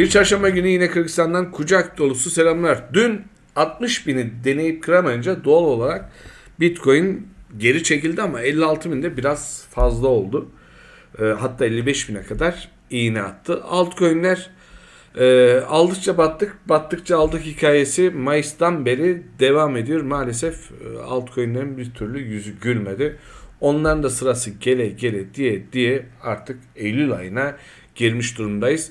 Bir çarşamba günü yine Kırgızistan'dan kucak dolusu selamlar. Dün 60 bini deneyip kıramayınca doğal olarak Bitcoin geri çekildi ama 56 binde biraz fazla oldu. E, hatta 55 bine kadar iğne attı. Altcoin'ler e, aldıkça battık, battıkça aldık hikayesi Mayıs'tan beri devam ediyor. Maalesef e, altcoin'lerin bir türlü yüzü gülmedi. Onların da sırası gele gele diye diye artık Eylül ayına girmiş durumdayız.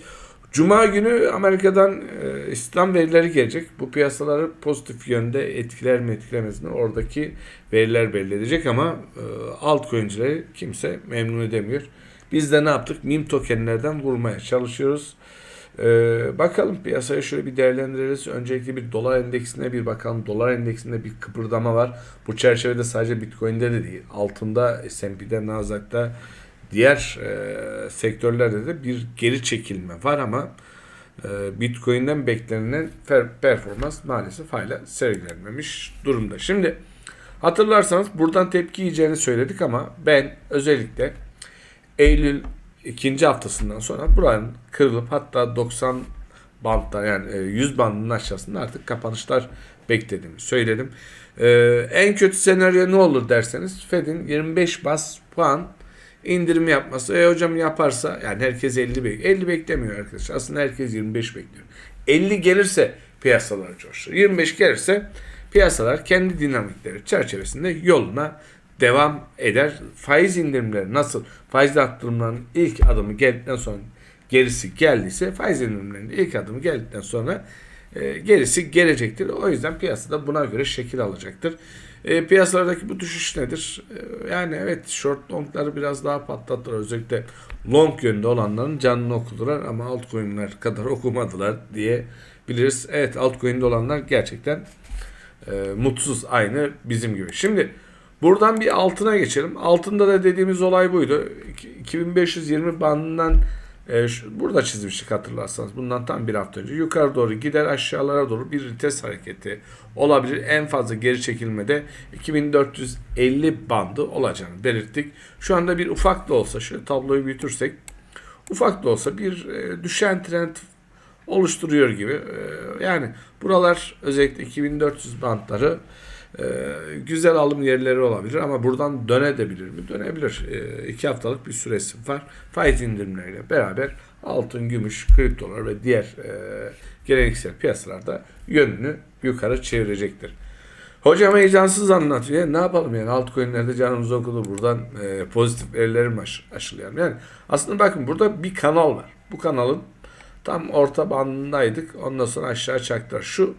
Cuma günü Amerika'dan e, İslam verileri gelecek. Bu piyasaları pozitif yönde etkiler mi etkilemez mi? Oradaki veriler belli edecek ama e, altcoin'cileri kimse memnun edemiyor. Biz de ne yaptık? Meme tokenlerden vurmaya çalışıyoruz. E, bakalım piyasaya şöyle bir değerlendiririz. Öncelikle bir dolar endeksine bir bakalım. Dolar endeksinde bir kıpırdama var. Bu çerçevede sadece Bitcoin'de de değil. Altında, S&P'de, Nasdaq'ta diğer e, sektörlerde de bir geri çekilme var ama e, Bitcoin'den beklenilen per- performans maalesef hala sergilenmemiş durumda. Şimdi hatırlarsanız buradan tepki yiyeceğini söyledik ama ben özellikle Eylül ikinci haftasından sonra buranın kırılıp hatta 90 bantlar yani e, 100 bandının aşağısında artık kapanışlar beklediğimi söyledim. E, en kötü senaryo ne olur derseniz Fed'in 25 bas puan indirim yapması. E hocam yaparsa yani herkes 50 bekliyor. 50 beklemiyor arkadaşlar. Aslında herkes 25 bekliyor. 50 gelirse piyasalar coşur. 25 gelirse piyasalar kendi dinamikleri çerçevesinde yoluna devam eder. Faiz indirimleri nasıl? Faiz arttırımlarının ilk adımı geldikten sonra gerisi geldiyse faiz indirimlerinin ilk adımı geldikten sonra e, gerisi gelecektir. O yüzden piyasada buna göre şekil alacaktır. E, piyasalardaki bu düşüş nedir? E, yani evet short longları biraz daha patlattılar. Özellikle long yönde olanların canını okudular ama altcoin'ler kadar okumadılar diye biliriz. Evet altcoin'de olanlar gerçekten e, mutsuz aynı bizim gibi. Şimdi buradan bir altına geçelim. Altında da dediğimiz olay buydu. İki- 2520 bandından e, şu- burada çizmiştik hatırlarsanız. Bundan tam bir hafta önce. Yukarı doğru gider aşağılara doğru bir vites hareketi olabilir. En fazla geri çekilmede 2450 bandı olacağını belirttik. Şu anda bir ufak da olsa şöyle tabloyu büyütürsek ufak da olsa bir e, düşen trend oluşturuyor gibi. E, yani buralar özellikle 2400 bantları e, güzel alım yerleri olabilir ama buradan dönebilir mi? Dönebilir. E, iki haftalık bir süresi var. Faiz indirimleriyle beraber altın, gümüş, kriptolar ve diğer e, geleneksel piyasalarda yönünü yukarı çevirecektir. Hocam heyecansız anlatıyor. Ne yapalım yani altcoin'lerde canımız okudu. Buradan e, pozitif verileri mi aş- aşılayalım? Yani aslında bakın burada bir kanal var. Bu kanalın tam orta bandındaydık. Ondan sonra aşağı çaktılar. Şu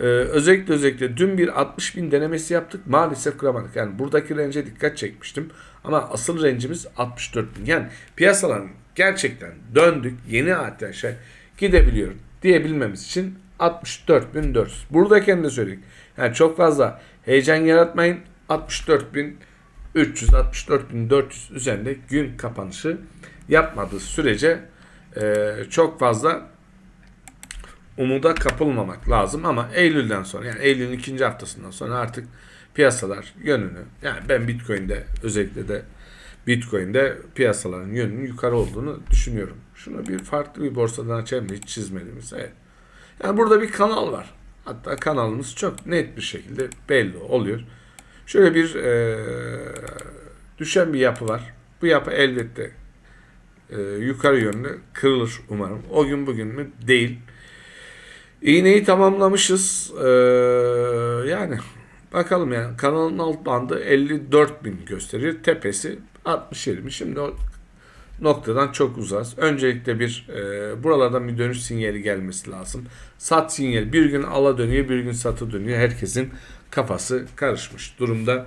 e, özellikle özellikle dün bir 60 bin denemesi yaptık. Maalesef kıramadık. Yani buradaki range'e dikkat çekmiştim. Ama asıl range'imiz 64 bin. Yani piyasaların gerçekten döndük. Yeni ateşe gidebiliyor diyebilmemiz için 64.400. Buradayken de söyledik. Yani çok fazla heyecan yaratmayın. 64.300, 64.400 üzerinde gün kapanışı yapmadığı sürece e, çok fazla umuda kapılmamak lazım ama Eylül'den sonra yani Eylül'ün ikinci haftasından sonra artık piyasalar yönünü yani ben Bitcoin'de özellikle de Bitcoin'de piyasaların yönünün yukarı olduğunu düşünüyorum. Şunu bir farklı bir borsadan açayım? Hiç çizmediğimiz. Evet. Yani burada bir kanal var. Hatta kanalımız çok net bir şekilde belli oluyor. Şöyle bir e, düşen bir yapı var. Bu yapı elbette e, yukarı yönlü kırılır umarım. O gün bugün mü? Değil. İğneyi tamamlamışız. Ee, yani bakalım yani kanalın alt bandı 54 bin gösteriyor. Tepesi 67 bin. Şimdi o noktadan çok uzağız. Öncelikle bir e, buralardan bir dönüş sinyali gelmesi lazım. Sat sinyali bir gün ala dönüyor bir gün satı dönüyor. Herkesin kafası karışmış durumda.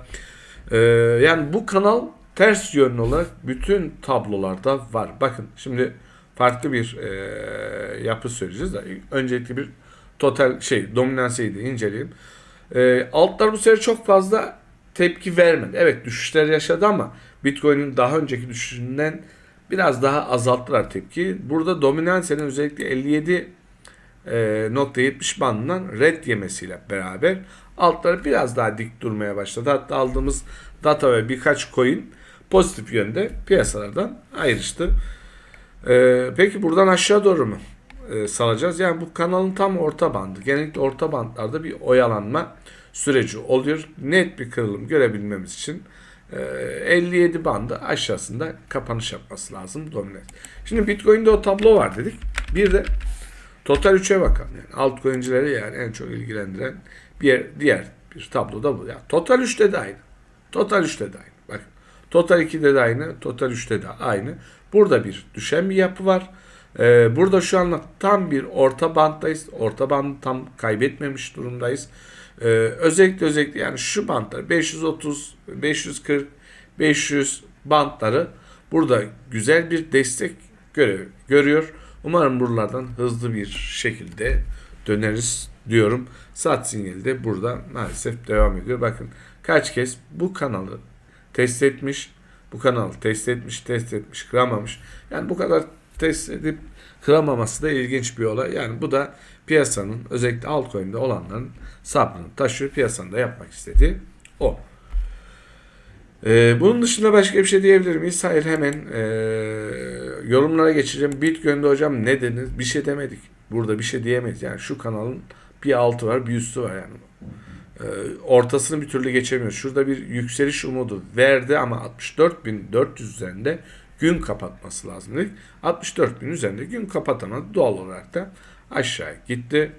Ee, yani bu kanal ters yönlü olarak bütün tablolarda var. Bakın şimdi farklı bir e, yapı söyleyeceğiz. de Öncelikle bir total şey dominansiydi inceleyelim. E, altlar bu sefer çok fazla tepki vermedi. Evet düşüşler yaşadı ama Bitcoin'in daha önceki düşüşünden biraz daha azalttılar tepki. Burada dominansiyanın özellikle 57 e, nokta 70 bandından red yemesiyle beraber altları biraz daha dik durmaya başladı. Hatta aldığımız data ve birkaç coin pozitif yönde piyasalardan ayrıştı. E, peki buradan aşağı doğru mu? e, salacağız. Yani bu kanalın tam orta bandı. Genellikle orta bandlarda bir oyalanma süreci oluyor. Net bir kırılım görebilmemiz için e, 57 bandı aşağısında kapanış yapması lazım domine. Şimdi Bitcoin'de o tablo var dedik. Bir de Total 3'e bakalım. Yani altcoin'cileri yani en çok ilgilendiren bir yer, diğer bir tablo da bu. Yani Total 3'te de aynı. Total 3'te de aynı. Bakın. Total 2'de de aynı. Total 3'te de aynı. Burada bir düşen bir yapı var. Ee, burada şu anda tam bir orta banttayız. Orta bandı tam kaybetmemiş durumdayız. Ee, özellikle özellikle yani şu bantlar 530, 540, 500 bantları burada güzel bir destek görev görüyor. Umarım buralardan hızlı bir şekilde döneriz diyorum. Saat sinyali de burada maalesef devam ediyor. Bakın kaç kez bu kanalı test etmiş, bu kanalı test etmiş, test etmiş, kıramamış. Yani bu kadar test edip kıramaması da ilginç bir olay. Yani bu da piyasanın özellikle altcoin'de olanların sabrını taşıyor. Piyasanın da yapmak istediği o. Ee, bunun dışında başka bir şey diyebilir miyiz? Hayır hemen ee, yorumlara geçeceğim. Bitcoin'de hocam ne dediniz? Bir şey demedik. Burada bir şey diyemeyiz. Yani şu kanalın bir altı var bir üstü var yani. Ee, ortasını bir türlü geçemiyoruz. Şurada bir yükseliş umudu verdi ama 64.400 üzerinde gün kapatması lazım dedik. 64.000 üzerinde gün kapatamadı. Doğal olarak da aşağı gitti.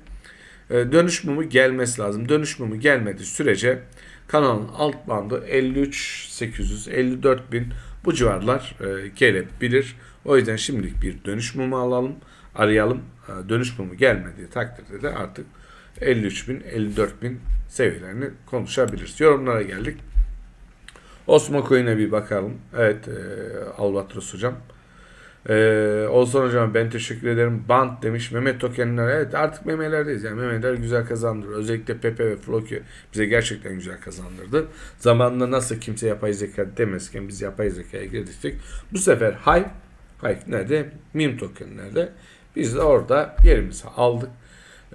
Ee, dönüş mumu gelmesi lazım. Dönüş mumu gelmediği sürece kanalın alt bandı 53.800, 54.000 bu civarlar e, gelebilir. O yüzden şimdilik bir dönüş mumu alalım, arayalım. E, dönüş mumu gelmediği takdirde de artık 53.000, 54.000 seviyelerini konuşabiliriz. Yorumlara geldik. Osmo Coin'e bir bakalım. Evet, e, Albatros hocam. Ee, Olsan hocam ben teşekkür ederim. Bant demiş. Mehmet tokenler. Evet artık memelerdeyiz. Yani memeler güzel kazandırır. Özellikle Pepe ve Floki bize gerçekten güzel kazandırdı. Zamanında nasıl kimse yapay zeka demezken biz yapay zekaya girdik. Bu sefer Hype, Hype nerede? Meme tokenlerde. Biz de orada yerimizi aldık.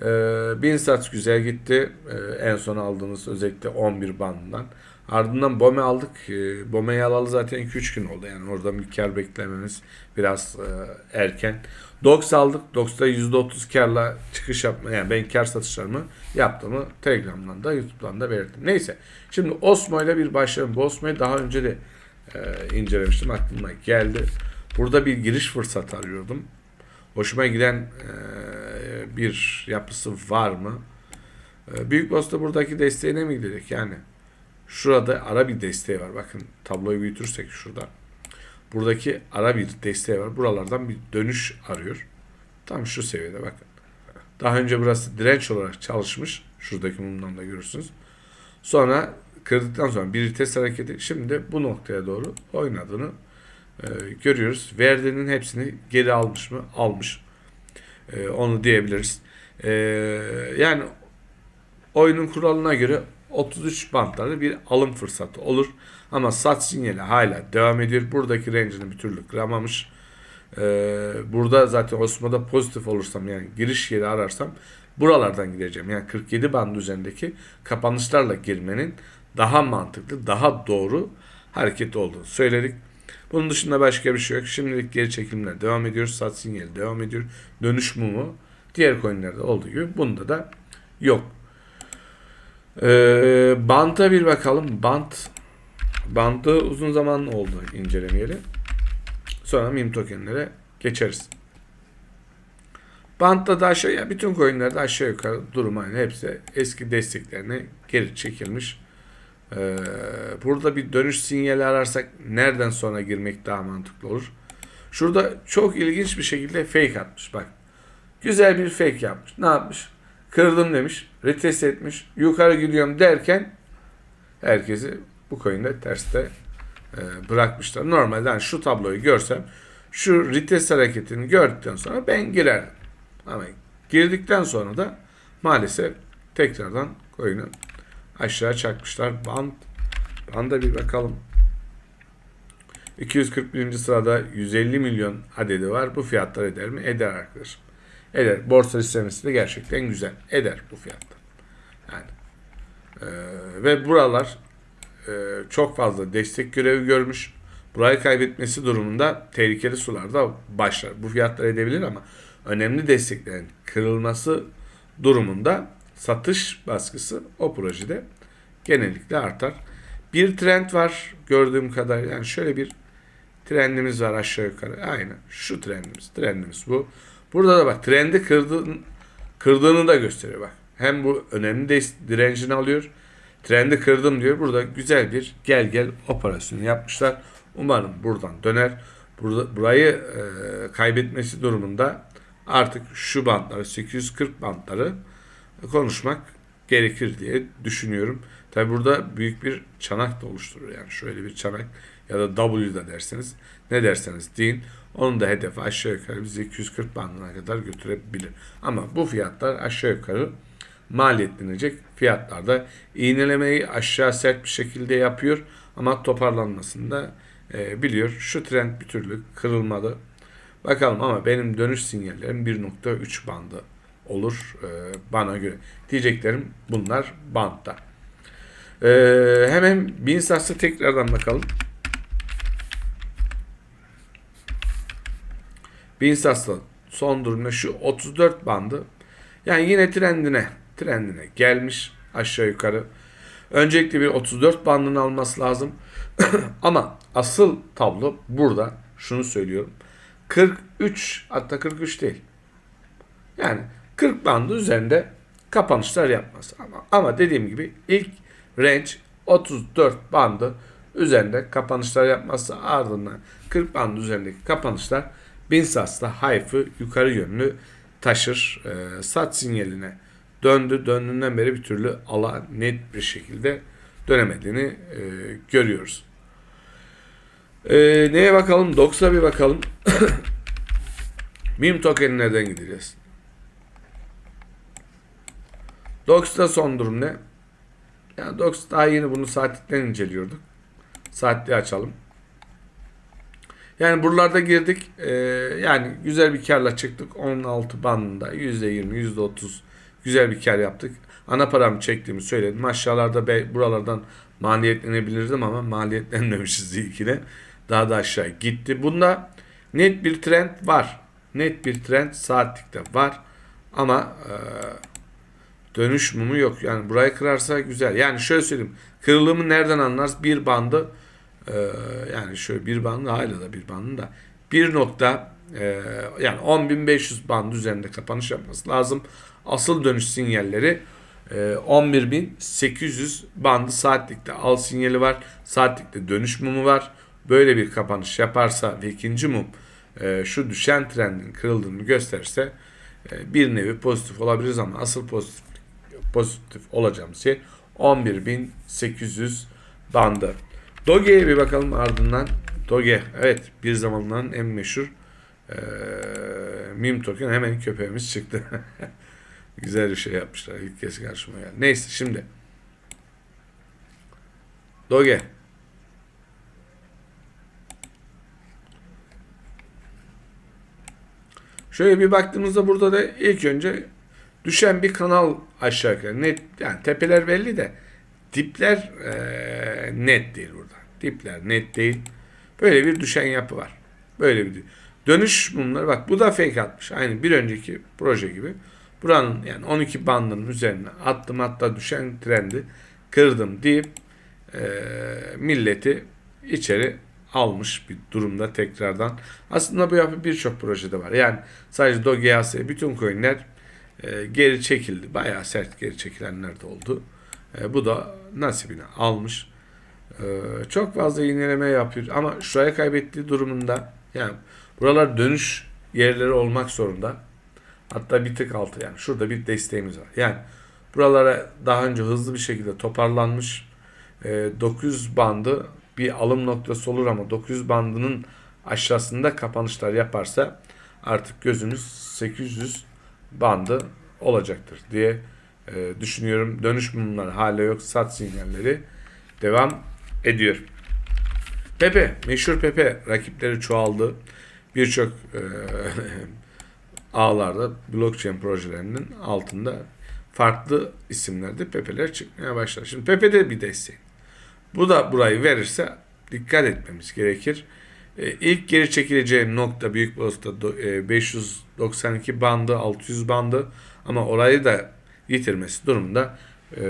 Ee, bin sats güzel gitti. Ee, en son aldığımız özellikle 11 bandından. Ardından BOME aldık. E, BOME'yi alalı zaten 2-3 gün oldu. Yani oradan bir kar beklememiz biraz e, erken. DOX aldık. DOX'ta %30 karla çıkış yapma. Yani ben kar satışlarımı yaptığımı Telegram'dan da YouTube'dan da belirttim. Neyse. Şimdi Osmo ile bir başlayalım. Bu Osmo'yu daha önce de e, incelemiştim. Aklıma geldi. Burada bir giriş fırsatı arıyordum. Hoşuma giden bir yapısı var mı? E, Büyük Boss'ta buradaki desteğine mi gidecek? Yani Şurada ara bir desteği var. Bakın tabloyu büyütürsek şurada. Buradaki ara bir desteği var. Buralardan bir dönüş arıyor. Tam şu seviyede bakın. Daha önce burası direnç olarak çalışmış. Şuradaki mumdan da görürsünüz. Sonra kırdıktan sonra bir test hareketi şimdi bu noktaya doğru oynadığını e, görüyoruz. Verdiğinin hepsini geri almış mı? Almış. E, onu diyebiliriz. E, yani oyunun kuralına göre 33 bantlarda bir alım fırsatı olur. Ama sat sinyali hala devam ediyor. Buradaki range'ini bir türlü kıramamış. Ee, burada zaten Osmo'da pozitif olursam yani giriş yeri ararsam buralardan gideceğim. Yani 47 band üzerindeki kapanışlarla girmenin daha mantıklı, daha doğru hareket olduğunu söyledik. Bunun dışında başka bir şey yok. Şimdilik geri çekimler devam ediyor. Sat sinyali devam ediyor. Dönüş mumu diğer coinlerde olduğu gibi bunda da yok. Ee, Bant'a bir bakalım. Bant Bant'ı uzun zaman oldu incelemeyeli. Sonra meme tokenlere geçeriz. Bant'ta da aşağıya bütün coinlerde aşağı yukarı durum aynı. Hepsi eski desteklerine geri çekilmiş. Ee, burada bir dönüş sinyali ararsak nereden sonra girmek daha mantıklı olur? Şurada çok ilginç bir şekilde fake atmış. Bak. Güzel bir fake yapmış. Ne yapmış? Kırdım demiş. Retest etmiş. Yukarı gidiyorum derken herkesi bu coin'de terste e, bırakmışlar. Normalde yani şu tabloyu görsem şu retest hareketini gördükten sonra ben girerdim. Ama girdikten sonra da maalesef tekrardan coin'i aşağı çakmışlar. Band banda bir bakalım. 241. sırada 150 milyon adedi var. Bu fiyatlar eder mi? Eder arkadaşım. Eder. Borsa listlemesi de gerçekten güzel. Eder bu fiyatta. Yani. Ee, ve buralar e, çok fazla destek görevi görmüş. Burayı kaybetmesi durumunda tehlikeli sularda başlar. Bu fiyatlar edebilir ama önemli desteklerin kırılması durumunda satış baskısı o projede genellikle artar. Bir trend var gördüğüm kadar yani şöyle bir trendimiz var aşağı yukarı. Aynen şu trendimiz. Trendimiz bu. Burada da bak trendi kırdığın, kırdığını da gösteriyor bak. Hem bu önemli de direncini alıyor. Trendi kırdım diyor. Burada güzel bir gel gel operasyonu yapmışlar. Umarım buradan döner. Burada, burayı e, kaybetmesi durumunda artık şu bantları 840 bantları konuşmak gerekir diye düşünüyorum. Tabi burada büyük bir çanak da oluşturur yani şöyle bir çanak ya da W da derseniz ne derseniz deyin. Onun da hedefi aşağı yukarı bizi 240 bandına kadar götürebilir. Ama bu fiyatlar aşağı yukarı maliyetlenecek fiyatlarda iğnelemeyi aşağı sert bir şekilde yapıyor ama toparlanmasını da e, biliyor. Şu trend bir türlü kırılmadı. Bakalım ama benim dönüş sinyallerim 1.3 bandı olur e, bana göre. Diyeceklerim bunlar bantta. E, hemen Binsas'a tekrardan bakalım. Binsas'ta son durumda şu 34 bandı. Yani yine trendine trendine gelmiş aşağı yukarı. Öncelikle bir 34 bandını alması lazım. Ama asıl tablo burada. Şunu söylüyorum. 43 hatta 43 değil. Yani 40 bandı üzerinde kapanışlar yapması. Ama, ama dediğim gibi ilk range 34 bandı üzerinde kapanışlar yapması ardından 40 bandı üzerindeki kapanışlar Binsas'ta Hayf'ı yukarı yönlü taşır. E, sat sinyaline döndü. Döndüğünden beri bir türlü ala net bir şekilde dönemediğini e, görüyoruz. E, neye bakalım? Dox'a bir bakalım. Mim tokenlerden gideceğiz. Dox'ta son durum ne? Yani Dox daha yeni bunu saatlikten inceliyorduk. Saatli açalım. Yani buralarda girdik. Ee, yani güzel bir karla çıktık. 16 bandında %20, %30 güzel bir kar yaptık. Ana paramı çektiğimi söyledim. Aşağılarda be, buralardan maliyetlenebilirdim ama maliyetlenmemişiz ilkine. Daha da aşağı gitti. Bunda net bir trend var. Net bir trend saatlikte var. Ama e, dönüş mumu yok. Yani burayı kırarsa güzel. Yani şöyle söyleyeyim. Kırılımı nereden anlarız? Bir bandı e, yani şöyle bir bandı hala da bir bandı da bir nokta e, yani 10.500 bandı üzerinde kapanış yapması lazım. Asıl dönüş sinyalleri e, 11.800 bandı saatlikte al sinyali var. Saatlikte dönüş mumu var. Böyle bir kapanış yaparsa ve ikinci mum e, şu düşen trendin kırıldığını gösterirse e, bir nevi pozitif olabiliriz ama asıl pozitif pozitif olacağımız şey 11.800 bandı. Doge'ye bir bakalım ardından. Doge evet bir zamanların en meşhur e, meme token hemen köpeğimiz çıktı. Güzel bir şey yapmışlar. İlk kez karşıma geldi. Neyse şimdi. Doge. Şöyle bir baktığımızda burada da ilk önce düşen bir kanal aşağı yukarı. Net, yani tepeler belli de dipler e, net değil burada. Dipler net değil. Böyle bir düşen yapı var. Böyle bir dönüş bunlar. Bak bu da fake atmış. Aynı bir önceki proje gibi. Buranın yani 12 bandının üzerine attım hatta düşen trendi kırdım deyip e, milleti içeri almış bir durumda tekrardan. Aslında bu yapı birçok projede var. Yani sadece Doge bütün coinler e, geri çekildi. Bayağı sert geri çekilenler de oldu. E, bu da nasibini almış. E, çok fazla iğneleme yapıyor ama şuraya kaybettiği durumunda yani buralar dönüş yerleri olmak zorunda. Hatta bir tık altı yani. Şurada bir desteğimiz var. Yani buralara daha önce hızlı bir şekilde toparlanmış e, 900 bandı bir alım noktası olur ama 900 bandının aşağısında kapanışlar yaparsa artık gözünüz 800 bandı olacaktır diye e, düşünüyorum. Dönüş bunlar hala yok. Sat sinyalleri devam ediyor. Pepe, meşhur Pepe rakipleri çoğaldı. Birçok e, ağlarda blockchain projelerinin altında farklı isimlerde Pepe'ler çıkmaya başlar. Şimdi Pepe de bir destek. Bu da burayı verirse dikkat etmemiz gerekir. E, ilk geri çekileceği nokta büyük boss'ta do- e, 592 bandı, 600 bandı ama orayı da yitirmesi durumunda e,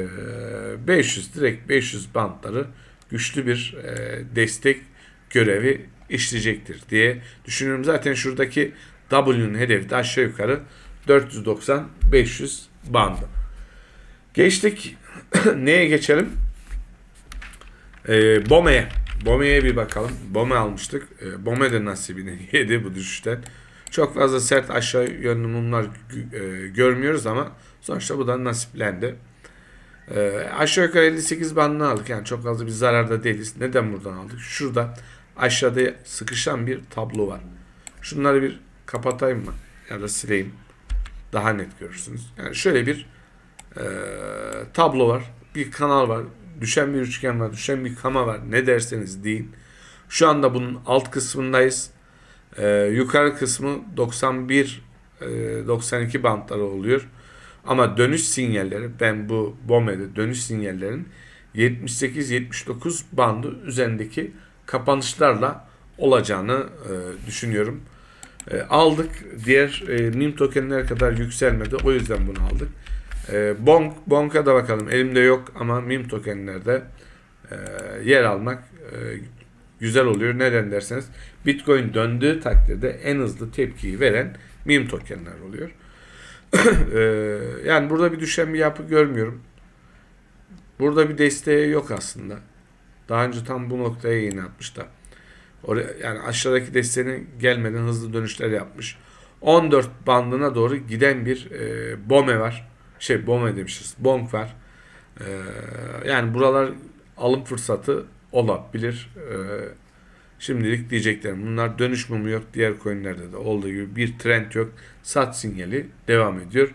500 direkt 500 bantları güçlü bir e, destek görevi işleyecektir diye düşünüyorum. Zaten şuradaki W'nin hedefi de aşağı yukarı 490-500 bandı. Geçtik. Neye geçelim? Ee, Bome'ye. Bome'ye bir bakalım. Bome almıştık. Ee, Bome de nasibini yedi bu düşüşten. Çok fazla sert aşağı yönlü mumlar e, görmüyoruz ama sonuçta bu da nasiplendi. Ee, aşağı yukarı 58 bandını aldık. Yani çok fazla bir zararda değiliz. Neden buradan aldık? Şurada aşağıda sıkışan bir tablo var. Şunları bir kapatayım mı? Ya da sileyim. Daha net görürsünüz. Yani şöyle bir e, tablo var. Bir kanal var. Düşen bir üçgen var. Düşen bir kama var. Ne derseniz deyin. Şu anda bunun alt kısmındayız. E, yukarı kısmı 91 e, 92 bantları oluyor. Ama dönüş sinyalleri ben bu BOME'de dönüş sinyallerin 78-79 bandı üzerindeki kapanışlarla olacağını e, düşünüyorum. E, aldık. Diğer e, meme tokenler kadar yükselmedi. O yüzden bunu aldık. E, Bonk, da bakalım. Elimde yok ama meme tokenlerde e, yer almak e, güzel oluyor. Neden derseniz Bitcoin döndüğü takdirde en hızlı tepkiyi veren meme tokenler oluyor. E, yani burada bir düşen bir yapı görmüyorum. Burada bir desteği yok aslında. Daha önce tam bu noktaya iğne atmış da. Oraya, yani aşağıdaki desteğine gelmeden hızlı dönüşler yapmış. 14 bandına doğru giden bir e, bome var. Şey bome demişiz. Bonk var. E, yani buralar alım fırsatı olabilir. E, şimdilik diyeceklerim. Bunlar dönüş mumu yok. Diğer coinlerde de olduğu gibi bir trend yok. Sat sinyali devam ediyor.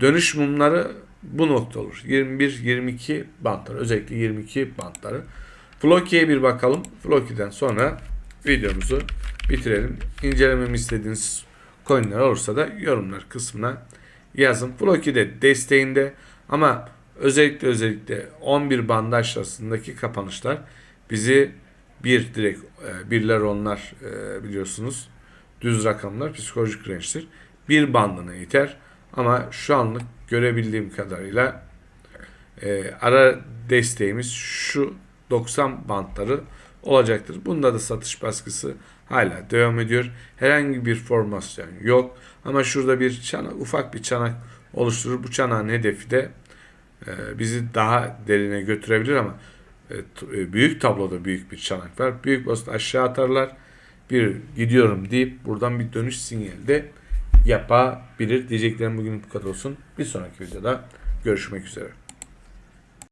Dönüş mumları bu nokta olur. 21-22 bantları. Özellikle 22 bantları. Floki'ye bir bakalım. Floki'den sonra videomuzu bitirelim. İncelememi istediğiniz coinler olursa da yorumlar kısmına yazın. Floki de desteğinde ama özellikle özellikle 11 bandı aşağısındaki kapanışlar bizi bir direkt e, birler onlar e, biliyorsunuz düz rakamlar psikolojik range'tir. Bir bandına iter ama şu anlık görebildiğim kadarıyla e, ara desteğimiz şu 90 bantları olacaktır. Bunda da satış baskısı hala devam ediyor. Herhangi bir formasyon yok. Ama şurada bir çanak, ufak bir çanak oluşturur. Bu çanağın hedefi de e, bizi daha derine götürebilir ama e, e, büyük tabloda büyük bir çanak var. Büyük basit aşağı atarlar. Bir gidiyorum deyip buradan bir dönüş sinyali de yapabilir. Diyeceklerim bugün bu kadar olsun. Bir sonraki videoda görüşmek üzere.